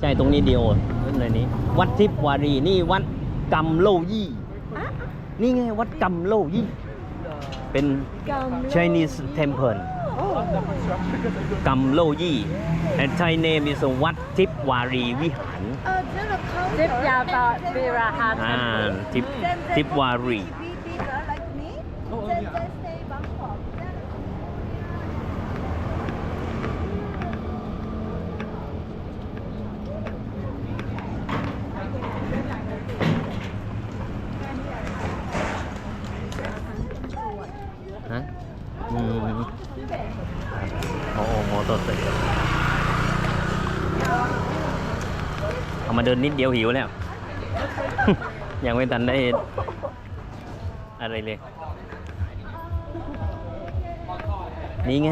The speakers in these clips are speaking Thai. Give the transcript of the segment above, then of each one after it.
ใช่ตรงนี้เดียวเลยนี้ วัดทิพวารีนี่วัดกำโลยี่นี่ไงวัดกำโลยี่เป็น Chinese temple กำโลยี่ and Thai name is วัดทิพวารีวิหาร Zip Yaba Viraha อ่า Temple. ทิพทิพวารี ฮะอืมโอ้โหมอเตอร์ไซค์ เดินนิดเดียวหิวแล้ว ยังไม่ทันได้อะไรเลย นี่ไง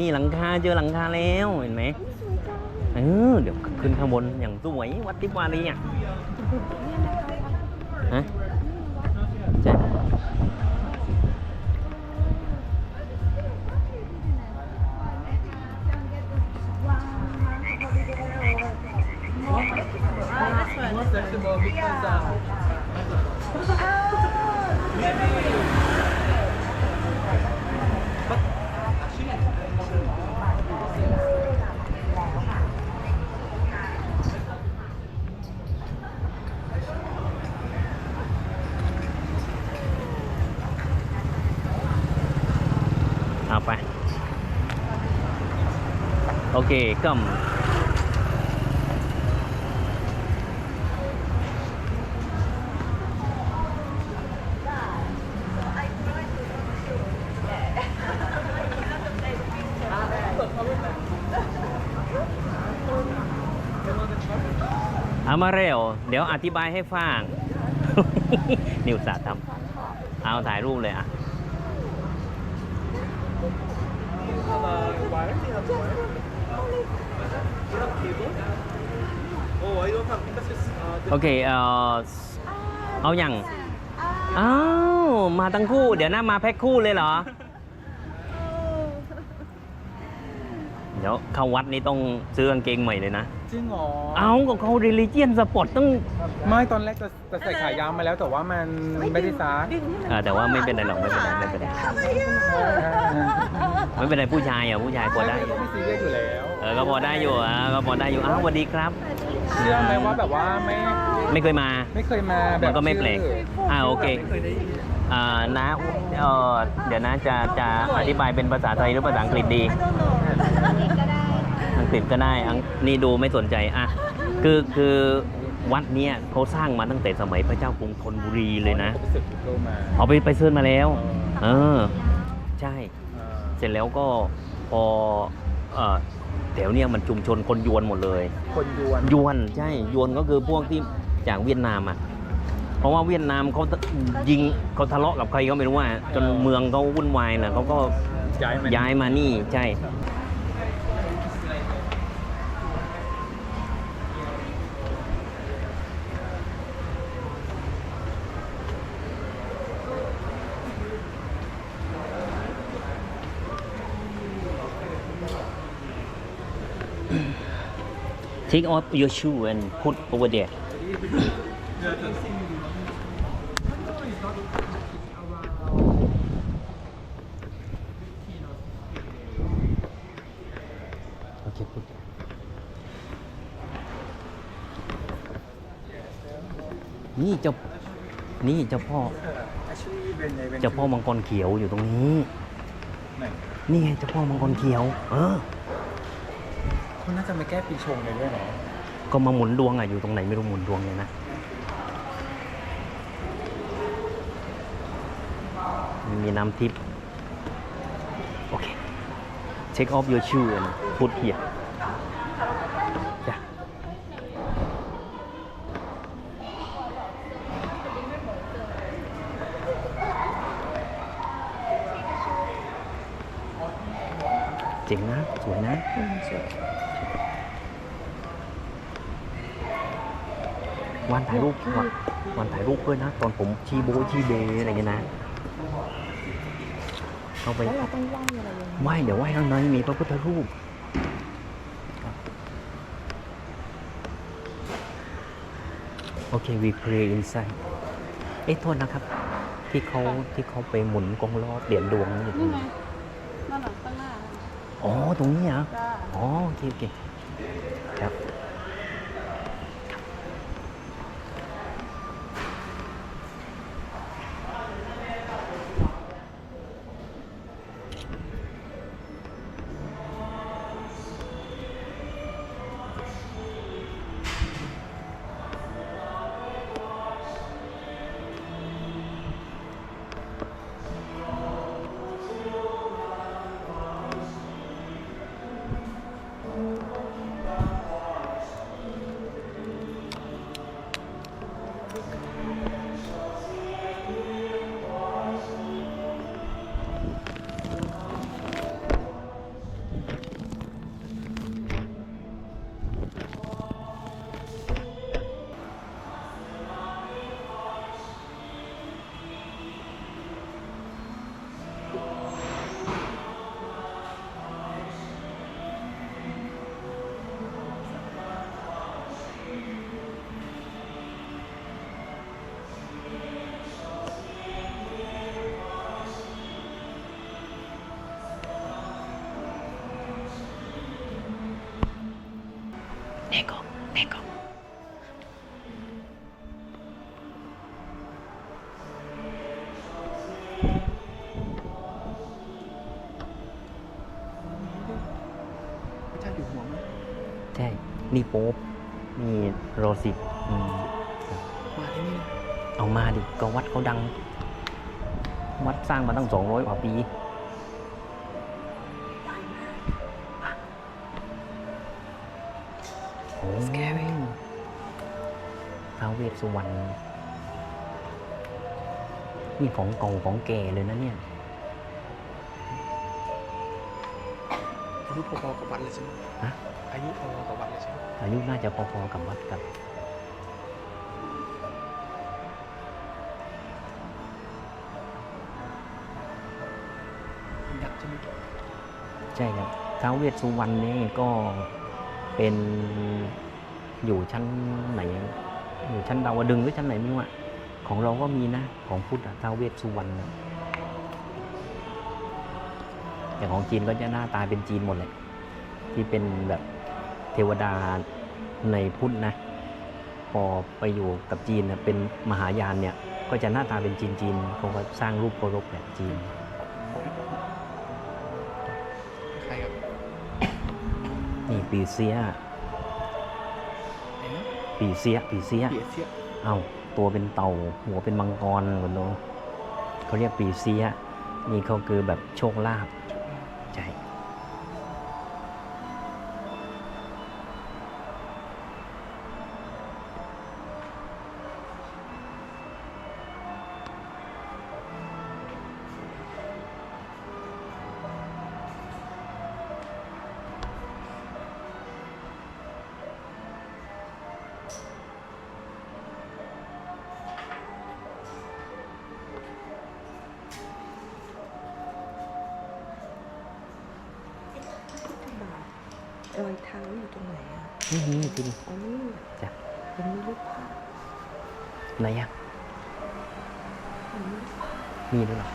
นี่หลังคาเจอหลังคาแล้วเห็นไหมเออเดี๋ยวขึ้นข้างบนอย่างสวยวัดทิพวารีอะ more flexible because uh, เอาไเคก็มเอามาเร็ว เดี๋ยวอธิบายให้ฟัง นิวสาทำเอาถ่ายรูปเลยอะ โอเค เอ่อ เอาอย่างอ้าว มาทั้งคู่ เดี๋ยวหนะมาแพ็คคู่เลยเหรอ เดี๋ยวเข้าวัดนี้ต้องซื้อกางเกงใหม่เลยนะ จริงเหรอเอาก็เขา religion sport ต้องไม่ตอนแรกจะจะใส่ขายาวมาแล้วแต่ว่ามันไม่ได้ซักเออแต่ว่าไม่เป็นไรหรอกไม่เป็นไรไม่เป็นไรไม่เป็นไรผู้ชายอะผู้ชายพอได้อยู่ไม่ซีเรียสอยู่แล้วเออก็พอได้อยู่อะก็พอได้อยู่อ้าวสวัสดีครับเชื่อไหมว่าแบบว่าไม่ไม่เคยมา ไม่เคยมาแบมับนก็ไม่แปลกชื่ออ่าโอเคอ่านะเออเดี๋ยวนะจะจะอธิบายเป็นภาษาไทยหรือภาษาอังกฤษดีอั งกฤษก็ได้อังนี่ดูไม่สนใจอะคือคือวัดเนี้ยเขาสร้างมาตั้งแต่สมัยพระเจ้ากรุงธนบุรีเลยนะไปสืบ Google มาเอาไปไปเซิร์ชมาแล้ว เอเอออใช่เออเสร็จแล้วก็พอเออแถวเนี้ยมันชุมชนคนยวนหมดเลย คนยวนยวนใช่ยวนก็คือพวกที่จากเวียดนามอะเพราะว่าเวียดนามเขายิงเขาทะเลาะกับใครก็ไม่รู้ว่า จนเมืองเขาวุ่นวายนะเขาก็ย้ายมาย้ายมานี่ใช่ Take off your shoe and put over there. Okay, put there. นี่เจ้านี่เจ้าพ่อ เจ้าพ่อมังกรเขียวอยู่ตรงนี้ นี่ไงเจ้าพ่อมังกรเขียว เออ เขาน่าจะมาแก้ปีชงเลยด้วยเนาะก็มาหมุนดวงอะอยู่ตรงไหนไม่รู้หมุนดวงเนี่ยนะมันมีน้ำทิพย์โอเค take off your shoe and put here จ้ะเจ๋งนะ วยนะวันถ่ายรูปวันวันถ่ายรูปด้วยนะ ตอนผมชีโบยชีเบอะไรเงี้ยนะเข้าไปไหว้เดี๋ยวไหว้ข้างในมีพระพุทธรูปโอเค we pray inside เอ๊ะโทษนะครับ ที่เขาที่เขาไปหมุนกงล้อเปลี่ยนดวงนี่อยู่ตรงนี่ไหนไงนั่นน่ะข้างหน้าอ๋อ ตรงนี้เหรอ จ้า อ๋อ โอเคโอเค บนี่โรสิบอืมครับมาที่นี่เอามาดิก็วัดเขาดัง วัดสร้างมาตั้งสองร้อยกว่าปีโอ้แกเว้ท้าวเวสสุวรรณนี่ของเก่าของแก่เลยนะเนี่ย อายุพอๆกับวัดเลยใช่ไหมฮะ อายุพอๆกับวัดเลยใช่ไหมอายุน่าจะพอๆกับวัดกับ ยักษ์ใช่ไหมใช่ครับท้าวเวสสุวรรณนี่ก็เป็นอยู่ชั้นไหนอยู่ชั้นดาวดึงส์หรือชั้นไหนไม่รู้อะของเราก็มีนะของพุทธอะท้าวเวสสุวรรณน่ะ แต่ของจีนก็จะหน้าตาเป็นจีนหมดเลย ที่เป็นแบบเทวดาในพุทธนะ พอไปอยู่กับจีนน่ะเป็นมหายานเนี่ยก็จะหน้าตาเป็นจีนจีนๆเขาก็สร้างรูปเคารพแบบจีนใครครับนี่ปีเสียไหนนะปีเสียปีเสียเปียเสียเอ้าตัวเป็นเต่าหัวเป็นมังกรคนโน้นเขาเรียกปีเสียนี่เขาคือแบบโชคลาภ ในอะนี่นี่จริงอ๋อนี่จ้ะมันมีรูปภาพไหนอะมันมีรูปภาพมีด้วยเหรอ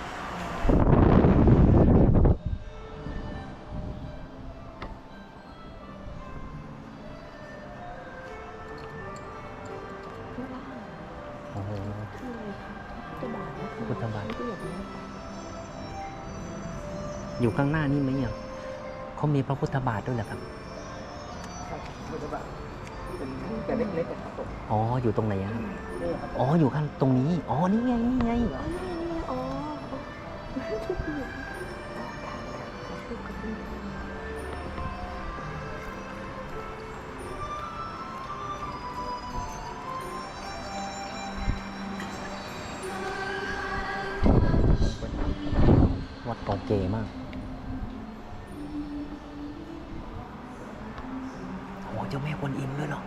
ข้างล่างโอ้โหข้างในพุทธบาทนะพุทธบาทไม่ได้อย่างนี้อยู่ข้างหน้านี่ไหมอะเขามีพระพุทธบาทด้วยเหรอครับ แต่เล็กๆอะครับผมอ๋อ อยู่ตรงไหนอะครับ นี่ครับอ๋อ อยู่ข้างตรงนี้ อ๋อ นี่ไง นี่ไง อ๋อนี่นี่อ๋อทุกอย่างอ๋อค่ะค่ะขอบคุณขอบคุณวัดเก่าเก๋มาก โอ้เจ้าแม่กวนอิมด้วยเหรอ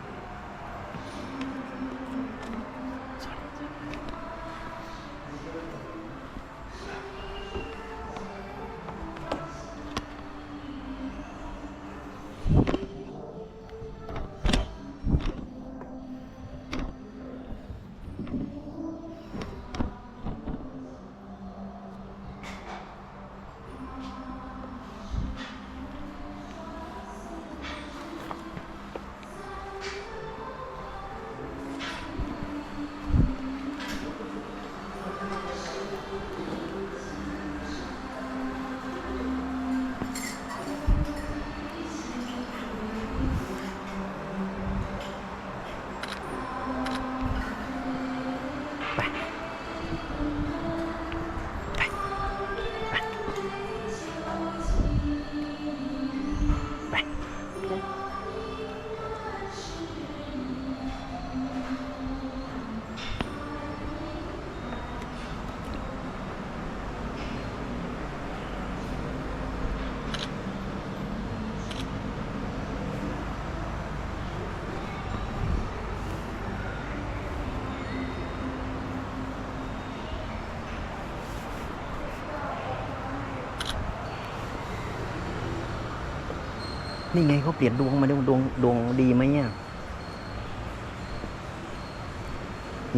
นี่ไงเขาเปลี่ยนดวงมาดวงดวงดวงดีไหมเนี่ย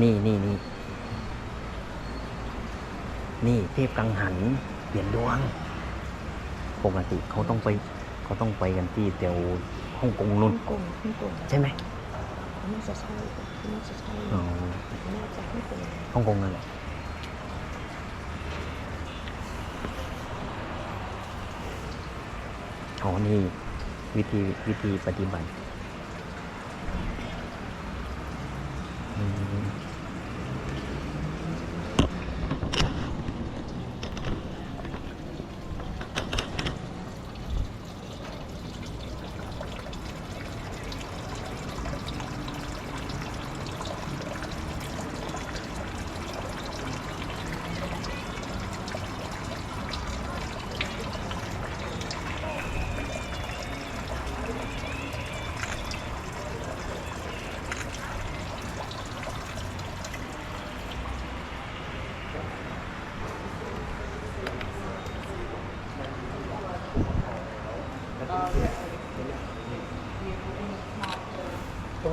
นี่นี่นี่นี่เทพกังหัน เปลี่ยนดวง ปกติเขาต้องไปเขาต้องไปกันที่แถวฮ่องกงนู่ฮ่นองกงฮ่องกงใช่ไหมน่าจะใช่น่าจะใช่อ๋อน่าจะฮ่องกงฮ่องกงนั่นแหละอ๋อนี่ วิธีวิธีปฏิบัติ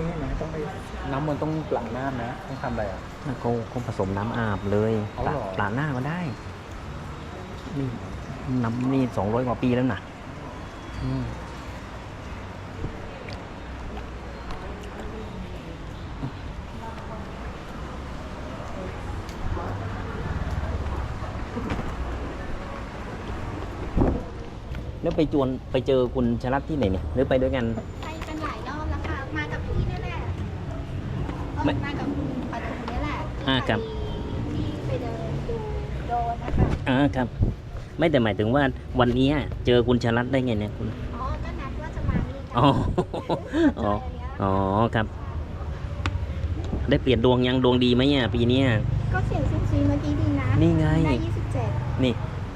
รงนี้นะต้องไปน้ำมัน ต้องหลังน้ำนะ ต้องทำอะไรอะเขาเขาผสมน้ำอาบเลยเอาปลาเหรอ ปลาหน้าก็ได้ นี่น้ำนี่สองร้อยกว่าปีแล้วนะอืมแล้วไปจวนไปเจอคุณชลัดที่ไหนเนี่ย หรือไปด้วยกัน ไปกันหลายรอบแล้วค่ะ มากับพี่นี่แหละ เออไม่มากับคุณปทุมนี่แหละอ่าครับที่ไปเดินดูโดรนนะคะอ่าครับ ไม่แต่หมายถึงว่าวันนี้เจอคุณชลัดได้ไงเนี่ยคุณ อ๋อก็นัดว่าจะมานี่กัอ๋อ อ๋อ๋อออ๋อครับ ได้เปลี่ยนดวงยังดวงดีไหมเนี่ยปีเนี้ยก็เสียงซิมซีเมื่อกี้ดีนะนี่ไง ได้ยี่สิบเจ็ดนี่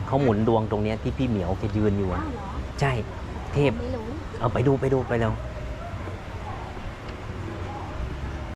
เขาหมุนดวงตรงเนี้ยที่พี่เหมียวแกยืนอยู่อ้าอะวเหรอใช่ เทพ ไม่รู้ เอาไปดูไปดูไปแล้วอ